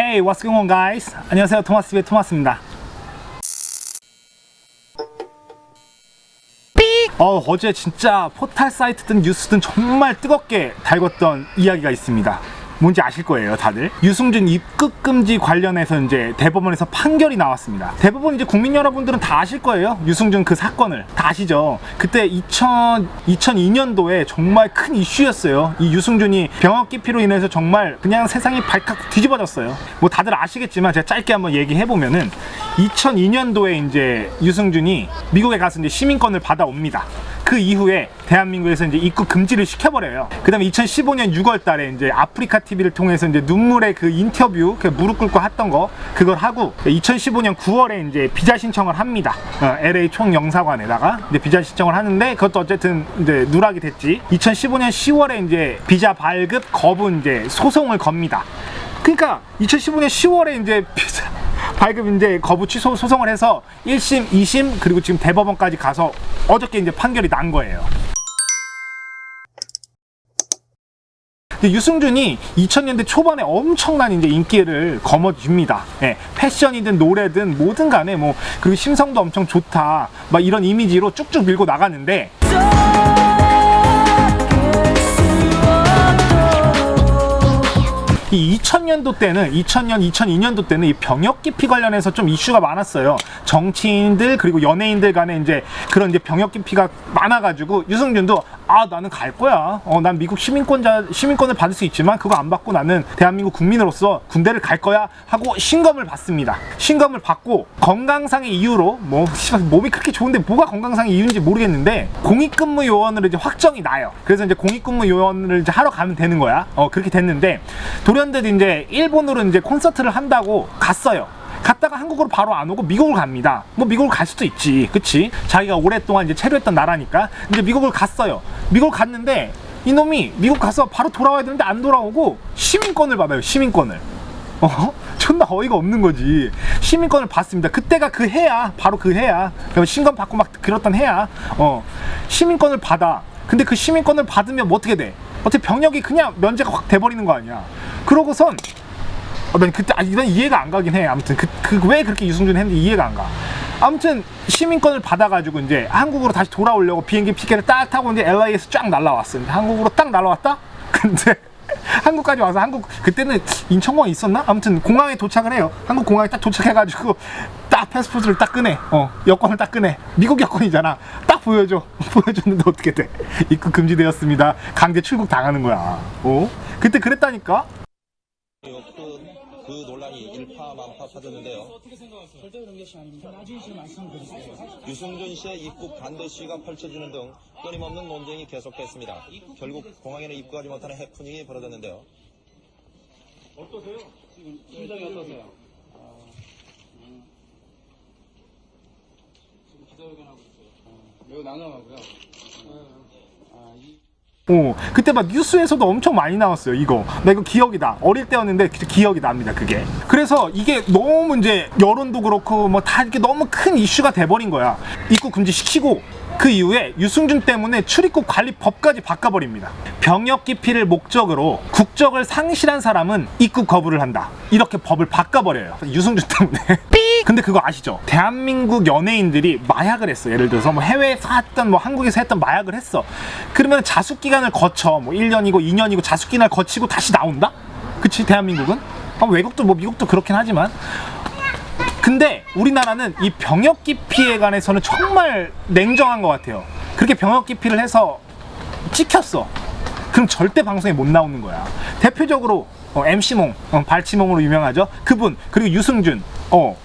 Hey, what's going on, guys? 안녕하세요, 토마스의 토마스입니다. 어, 어제 진짜 포탈 사이트든 뉴스든 정말 뜨겁게 달궜던 이야기가 있습니다. 뭔지 아실 거예요, 다들. 유승준 입국 금지 관련해서 이제 대법원에서 판결이 나왔습니다. 대법원 이제 국민 여러분들은 다 아실 거예요. 유승준 그 사건을 다 아시죠. 그때 2000 2002년도에 정말 큰 이슈였어요. 이 유승준이 병역 기피로 인해서 정말 그냥 세상이 발칵 뒤집어졌어요. 뭐 다들 아시겠지만 제가 짧게 한번 얘기해 보면은 2002년도에 이제 유승준이 미국에 가서 이제 시민권을 받아옵니다. 그 이후에 대한민국에서 이제 입국 금지를 시켜버려요. 그 다음에 2015년 6월 달에 이제 아프리카 TV를 통해서 이제 눈물의 그 인터뷰, 그 무릎 꿇고 했던 거, 그걸 하고 2015년 9월에 이제 비자 신청을 합니다. 어, LA 총영사관에다가 이제 비자 신청을 하는데 그것도 어쨌든 이제 누락이 됐지. 2015년 10월에 이제 비자 발급 거부 이제 소송을 겁니다. 그러니까 2015년 10월에 이제 비자 발급 이제 거부 취소 소송을 해서 1심, 2심 그리고 지금 대법원까지 가서 어저께 이제 판결이 난 거예요. 유승준이 2000년대 초반에 엄청난 이제 인기를 거머쥡니다. 예, 패션이든 노래든 뭐든 간에 뭐 그리고 심성도 엄청 좋다. 막 이런 이미지로 쭉쭉 밀고 나가는데 이 2000년도 때는 2000년, 2002년도 때는 이 병역 기피 관련해서 좀 이슈가 많았어요. 정치인들 그리고 연예인들 간에 이제 그런 이제 병역 기피가 많아가지고 유승준도 아 나는 갈 거야. 어 난 미국 시민권자 시민권을 받을 수 있지만 그거 안 받고 나는 대한민국 국민으로서 군대를 갈 거야 하고 신검을 받습니다. 신검을 받고 건강상의 이유로 뭐 몸이 그렇게 좋은데 뭐가 건강상의 이유인지 모르겠는데 공익근무 요원으로 이제 확정이 나요. 그래서 이제 공익근무 요원을 이제 하러 가면 되는 거야. 어 그렇게 됐는데 돌연듯 이제 일본으로 이제 콘서트를 한다고 갔어요. 갔다가 한국으로 바로 안 오고 미국을 갑니다. 뭐 미국을 갈 수도 있지, 그치? 자기가 오랫동안 이제 체류했던 나라니까. 이제 미국을 갔어요. 미국을 갔는데 이놈이 미국 가서 바로 돌아와야 되는데 안 돌아오고 시민권을 받아요. 시민권을. 어? 존나 어이가 없는 거지. 시민권을 받습니다. 그때가 그 해야, 바로 그 해야. 신검 받고 막 그랬던 해야. 어, 시민권을 받아. 근데 그 시민권을 받으면 뭐 어떻게 돼? 어떻게 병역이 그냥 면제가 확 돼버리는 거 아니야? 그러고선 어, 난 그때 아, 이건 이해가 안 가긴 해. 아무튼 그그왜 그 렇게 유승준 했는지 이해가 안 가. 아무튼 시민권을 받아가지고 이제 한국으로 다시 돌아오려고 비행기 티켓을 딱 타고 이제 LA에서 쫙 날라왔어. 한국으로 딱 날라왔다. 근데 한국까지 와서 한국 그때는 인천공항 있었나? 아무튼 공항에 도착을 해요. 한국 공항에 딱 도착해가지고 딱 패스포트를 딱 꺼내. 어 여권을 딱 꺼내. 미국 여권이잖아. 딱 보여줘. 보여줬는데 어떻게 돼? 입국 금지되었습니다. 강제 출국 당하는 거야. 어? 그때 그랬다니까. 그, 그 논란이 일파만파파졌는데요. 절대 그런 것이 아닙니다. 나중에 지금 말씀드릴게요. 유승준 씨의 입국 반대 시위가 펼쳐지는 등 끊임없는 논쟁이 계속됐습니다. 결국 공항에는 입국하지 못하는 해프닝이 벌어졌는데요. 지금 심정이 어떠세요? 지금 기자회견하고 있어요. 매우 난감하고요. 아, 이... 어, 그때 막 뉴스에서도 엄청 많이 나왔어요, 이거. 나 이거 기억이다. 어릴 때였는데 기억이 납니다, 그게. 그래서 이게 너무 이제 여론도 그렇고 뭐 다 이렇게 너무 큰 이슈가 돼버린 거야. 입국 금지 시키고 그 이후에 유승준 때문에 출입국 관리법까지 바꿔버립니다. 병역 기피를 목적으로 국적을 상실한 사람은 입국 거부를 한다. 이렇게 법을 바꿔버려요. 유승준 때문에. 근데 그거 아시죠? 대한민국 연예인들이 마약을 했어. 예를 들어서 뭐 해외에서 했던 뭐 한국에서 했던 마약을 했어. 그러면 자숙 기간을 거쳐 뭐 1년이고 2년이고 자숙 기간을 거치고 다시 나온다? 그치 대한민국은? 아, 외국도 뭐 미국도 그렇긴 하지만 근데 우리나라는 이 병역 기피에 관해서는 정말 냉정한 것 같아요. 그렇게 병역 기피를 해서 찍혔어. 그럼 절대 방송에 못 나오는 거야. 대표적으로 어, MC몽, 어, 발치몽으로 유명하죠. 그분 그리고 유승준. 어.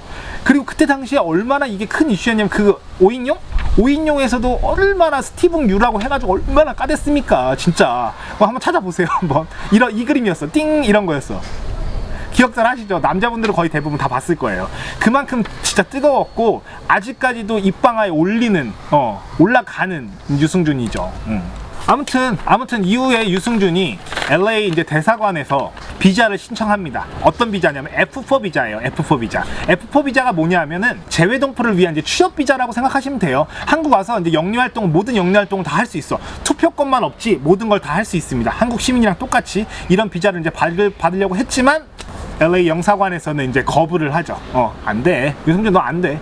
그리고 그때 당시에 얼마나 이게 큰 이슈였냐면 그 오인용? 오인용에서도 얼마나 스티븐 유라고 해가지고 얼마나 까댔습니까 진짜 어, 한번 찾아보세요 한번 이런 이 그림이었어 띵 이런 거였어 기억들 하시죠? 남자분들은 거의 대부분 다 봤을 거예요. 그만큼 진짜 뜨거웠고 아직까지도 입방아에 올리는 어 올라가는 유승준이죠. 음. 아무튼 아무튼 이후에 유승준이 LA 이제 대사관에서 비자를 신청합니다. 어떤 비자냐면 F4 비자예요. F4 비자. F4 비자가 뭐냐면은 재외 동포를 위한 이제 취업 비자라고 생각하시면 돼요. 한국 와서 이제 영리 활동 모든 영리 활동을 다 할 수 있어. 투표권만 없지 모든 걸 다 할 수 있습니다. 한국 시민이랑 똑같이 이런 비자를 이제 받을, 받으려고 했지만 LA 영사관에서는 이제 거부를 하죠. 어, 안 돼. 유승준 너 안 돼.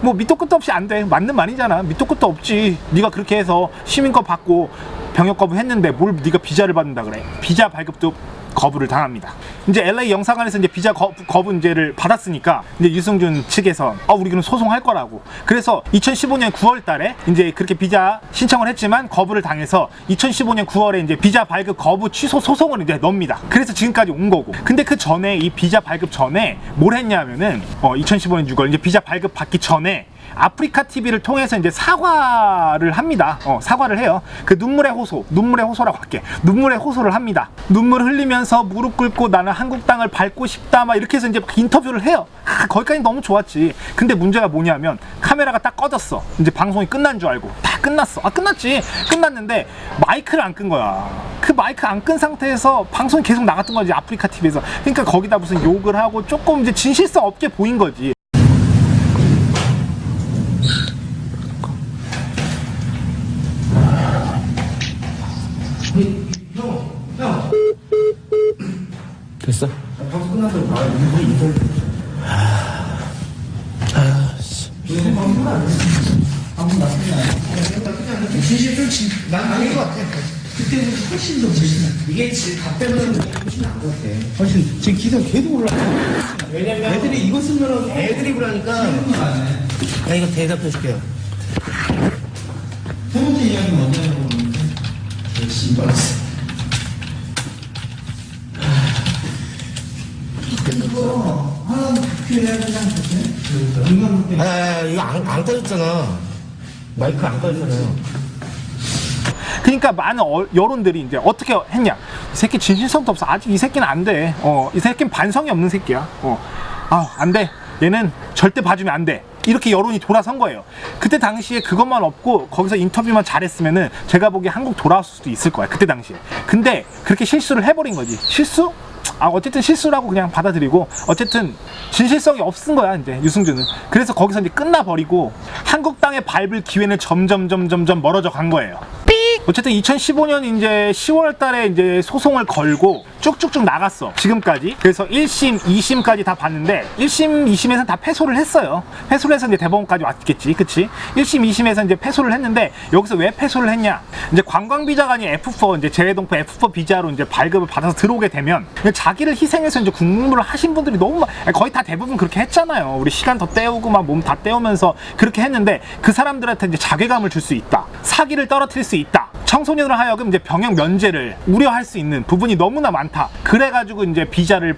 뭐 밑도 끝도 없이 안 돼. 맞는 말이잖아. 밑도 끝도 없지. 네가 그렇게 해서 시민권 받고 병역 거부했는데 뭘 네가 비자를 받는다 그래. 비자 발급도 거부를 당합니다. 이제 LA 영사관에서 이제 비자 거, 거부제를 받았으니까 이제 유승준 측에서 어 우리 그럼 소송할 거라고. 그래서 2015년 9월 달에 이제 그렇게 비자 신청을 했지만 거부를 당해서 2015년 9월에 이제 비자 발급 거부 취소 소송을 이제 넣습니다. 그래서 지금까지 온 거고. 근데 그 전에 이 비자 발급 전에 뭘 했냐면은 어 2015년 6월 이제 비자 발급 받기 전에 아프리카 TV를 통해서 이제 사과를 합니다. 어, 사과를 해요. 그 눈물의 호소, 눈물의 호소라고 할게. 눈물의 호소를 합니다. 눈물 흘리면서 무릎 꿇고 나는 한국 땅을 밟고 싶다. 막 이렇게 해서 이제 인터뷰를 해요. 아, 거기까지 너무 좋았지. 근데 문제가 뭐냐면 카메라가 딱 꺼졌어. 이제 방송이 끝난 줄 알고 다 끝났어. 아 끝났지. 끝났는데 마이크를 안 끈 거야. 그 마이크 안 끈 상태에서 방송이 계속 나갔던 거지 아프리카 TV에서. 그러니까 거기다 무슨 욕을 하고 조금 이제 진실성 없게 보인 거지. 됐어? 진실 좀 진, 난 아닌 것 같아. 그때는 훨씬 더 멋있나. 이게 지금 답변은 훨씬 나은 것 같아. 훨씬, 지금 기사 계속 올라가. 왜냐면 애들이 이거 쓰면은 애들이 그러니까. 야, 이거 대답해 줄게요. 세 번째 이야기 먼저 해보면, 씨발. 이거 하나 표현해야 되지 않겠어요? 인간 아, 이거 안, 안 꺼졌잖아. 마이크 안 꺼졌잖아요. 그러니까 많은 어- 여론들이 이제 어떻게 했냐? 이 새끼 진실성도 없어. 아직 이 새끼는 안 돼. 어, 이 새끼는 반성이 없는 새끼야. 어, 아, 안 돼. 얘는 절대 봐주면 안 돼. 이렇게 여론이 돌아선 거예요. 그때 당시에 그것만 없고 거기서 인터뷰만 잘했으면은 제가 보기에 한국 돌아왔을 수도 있을 거야. 그때 당시에. 근데 그렇게 실수를 해버린 거지. 실수? 아 어쨌든 실수라고 그냥 받아들이고 어쨌든 진실성이 없은 거야 이제 유승준은 그래서 거기서 이제 끝나버리고 한국 땅에 밟을 기회는 점점 점점 점 멀어져 간 거예요. 어쨌든 2015년 이제 10월 달에 이제 소송을 걸고 쭉쭉쭉 나갔어. 지금까지. 그래서 1심, 2심까지 다 봤는데 1심, 2심에서 다 패소를 했어요. 패소를 해서 이제 대법원까지 왔겠지. 그치? 1심, 2심에서 이제 패소를 했는데 여기서 왜 패소를 했냐? 이제 관광비자가 아닌 F4, 이제 재외동포 F4 비자로 이제 발급을 받아서 들어오게 되면 자기를 희생해서 이제 국무를 하신 분들이 너무 거의 다 대부분 그렇게 했잖아요. 우리 시간 더 때우고 막 몸 다 때우면서 그렇게 했는데 그 사람들한테 이제 자괴감을 줄 수 있다. 사기를 떨어뜨릴 수 있다. 청소년으로 하여금 이제 병역 면제를 우려할 수 있는 부분이 너무나 많다. 그래가지고 이제 비자를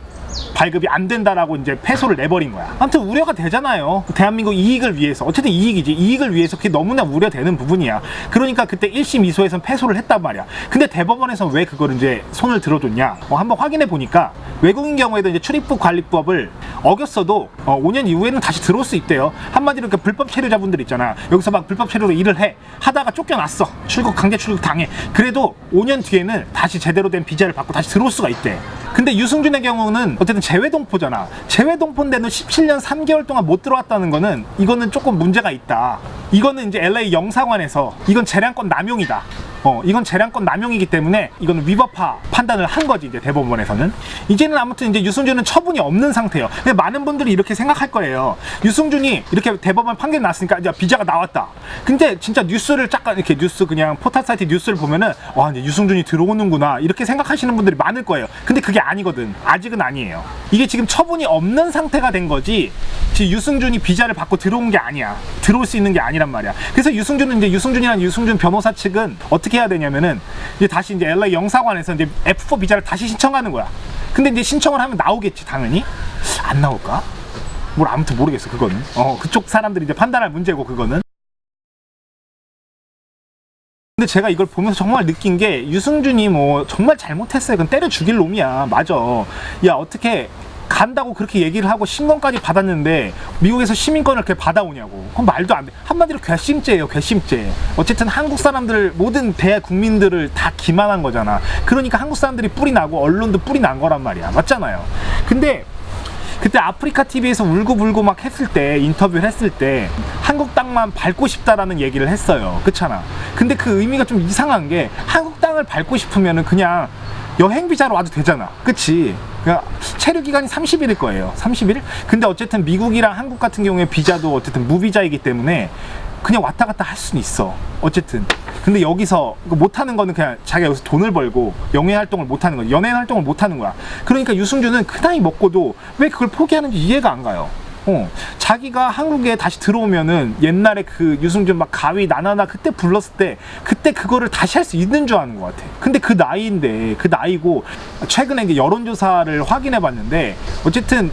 발급이 안 된다라고 이제 패소를 내버린 거야. 아무튼 우려가 되잖아요. 대한민국 이익을 위해서. 어쨌든 이익이지. 이익을 위해서 그게 너무나 우려되는 부분이야. 그러니까 그때 1심, 2소에선 패소를 했단 말이야. 근데 대법원에서 왜 그걸 이제 손을 들어줬냐? 어, 한번 확인해 보니까 외국인 경우에도 이제 출입국 관리법을 어겼어도 어, 5년 이후에는 다시 들어올 수 있대요. 한마디로 그 불법 체류자분들 있잖아. 여기서 막 불법 체류로 일을 해. 하다가 쫓겨났어. 출국 강제 출국 당해. 그래도 5년 뒤에는 다시 제대로 된 비자를 받고 다시 들어올 수가 있대. 근데 유승준의 경우는 어쨌든 재외동포잖아. 재외동포인데는 17년 3개월 동안 못 들어왔다는 거는 이거는 조금 문제가 있다. 이거는 이제 LA 영사관에서 이건 재량권 남용이다. 어, 이건 재량권 남용이기 때문에 이거는 위법화 판단을 한 거지 이제 대법원에서는 이제는 아무튼 이제 유승준은 처분이 없는 상태예요. 근데 많은 분들이 이렇게 생각할 거예요. 유승준이 이렇게 대법원 판결 났으니까 이제 비자가 나왔다. 근데 진짜 뉴스를 잠깐 이렇게 뉴스 그냥 포털 사이트 뉴스를 보면은 와 이제 유승준이 들어오는구나 이렇게 생각하시는 분들이 많을 거예요. 근데 그게 아니거든. 아직은 아니에요. 이게 지금 처분이 없는 상태가 된 거지. 지금 유승준이 비자를 받고 들어온 게 아니야. 들어올 수 있는 게 아니란 말이야. 그래서 유승준은 이제 유승준이란 유승준 변호사 측은 어떻게 해야 되냐면은 이제 다시 이제 LA 영사관에서 이제 F4 비자를 다시 신청하는 거야. 근데 이제 신청을 하면 나오겠지 당연히 안 나올까? 뭘 아무튼 모르겠어 그거는. 어 그쪽 사람들이 이제 판단할 문제고 그거는. 근데 제가 이걸 보면서 정말 느낀 게 유승준이 뭐 정말 잘못했어요. 그건 때려 죽일 놈이야. 맞아. 야 어떻게 간다고 그렇게 얘기를 하고 신권까지 받았는데 미국에서 시민권을 이렇게 받아오냐고. 그건 말도 안 돼. 한마디로 괘씸죄예요. 괘씸죄. 어쨌든 한국 사람들 모든 대국민들을 다 기만한 거잖아. 그러니까 한국 사람들이 뿌리 나고 언론도 뿌리 난 거란 말이야. 맞잖아요. 근데 그때 아프리카 TV에서 울고불고 막 했을 때 인터뷰를 했을 때 한국 땅만 밟고 싶다라는 얘기를 했어요. 그렇잖아. 근데 그 의미가 좀 이상한 게 한국 땅을 밟고 싶으면은 그냥 여행 비자로 와도 되잖아. 그치? 그러니까 체류 기간이 30일일 거예요. 30일? 근데 어쨌든 미국이랑 한국 같은 경우에 비자도 어쨌든 무비자이기 때문에 그냥 왔다 갔다 할 수는 있어. 어쨌든. 근데 여기서 못 하는 거는 그냥 자기가 여기서 돈을 벌고 영예 활동을 못 하는 거야. 연예인 활동을 못 하는 거야. 그러니까 유승준은 그 나이 먹고도 왜 그걸 포기하는지 이해가 안 가요. 어, 자기가 한국에 다시 들어오면은 옛날에 그 유승준 막 가위 나나나 그때 불렀을 때 그때 그거를 다시 할 수 있는 줄 아는 것 같아. 근데 그 나이인데 그 나이고 최근에 이게 여론조사를 확인해 봤는데 어쨌든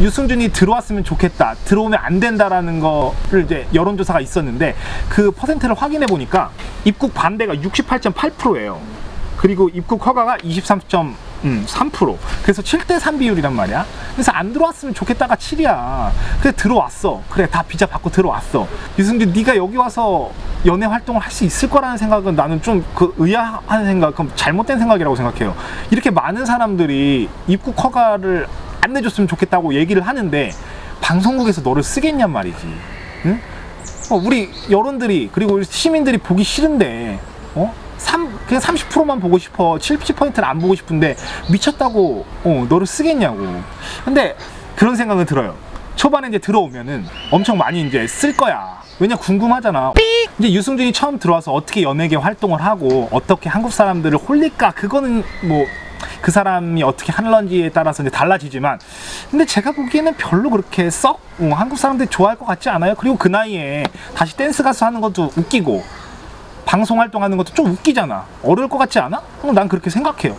유승준이 들어왔으면 좋겠다. 들어오면 안 된다라는 거를 이제 여론조사가 있었는데 그 퍼센트를 확인해 보니까 입국 반대가 68.8%예요. 그리고 입국 허가가 23.3% 그래서 7대 3 비율이란 말이야. 그래서 안 들어왔으면 좋겠다가 7이야. 그래 들어왔어. 그래 다 비자 받고 들어왔어. 유승준 네가 여기 와서 연애 활동을 할 수 있을 거라는 생각은 나는 좀 그 의아한 생각 그럼 잘못된 생각이라고 생각해요. 이렇게 많은 사람들이 입국 허가를 안 내줬으면 좋겠다고 얘기를 하는데 방송국에서 너를 쓰겠냔 말이지. 응? 어, 우리 여론들이 그리고 시민들이 보기 싫은데 어? 3, 그냥 30%만 보고 싶어. 70%는 안 보고 싶은데 미쳤다고 어, 너를 쓰겠냐고. 근데 그런 생각은 들어요. 초반에 이제 들어오면은 엄청 많이 이제 쓸 거야. 왜냐 궁금하잖아. 이제 유승준이 처음 들어와서 어떻게 연예계 활동을 하고 어떻게 한국 사람들을 홀릴까? 그거는 뭐 그 사람이 어떻게 하는지에 따라서 이제 달라지지만. 근데 제가 보기에는 별로 그렇게 썩 어, 한국 사람들이 좋아할 것 같지 않아요. 그리고 그 나이에 다시 댄스 가수 하는 것도 웃기고 방송 활동하는 것도 좀 웃기잖아. 어려울 것 같지 않아? 어, 난 그렇게 생각해요.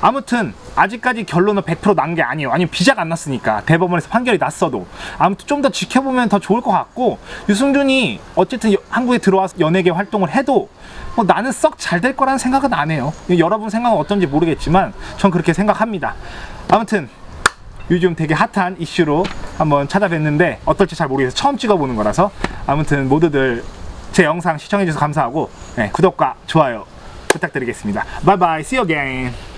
아무튼 아직까지 결론은 100%난 게 아니에요. 아니 비자가 안 났으니까 대법원에서 판결이 났어도 아무튼 좀 더 지켜보면 더 좋을 것 같고 유승준이 어쨌든 여- 한국에 들어와서 연예계 활동을 해도 뭐 나는 썩 잘 될 거라는 생각은 안 해요. 여러분 생각은 어떤지 모르겠지만 전 그렇게 생각합니다. 아무튼 요즘 되게 핫한 이슈로 한번 찾아뵀는데 어떨지 잘 모르겠어요. 처음 찍어보는 거라서 아무튼 모두들 제 영상 시청해주셔서 감사하고 네, 구독과 좋아요 부탁드리겠습니다. 바이바이, see you again.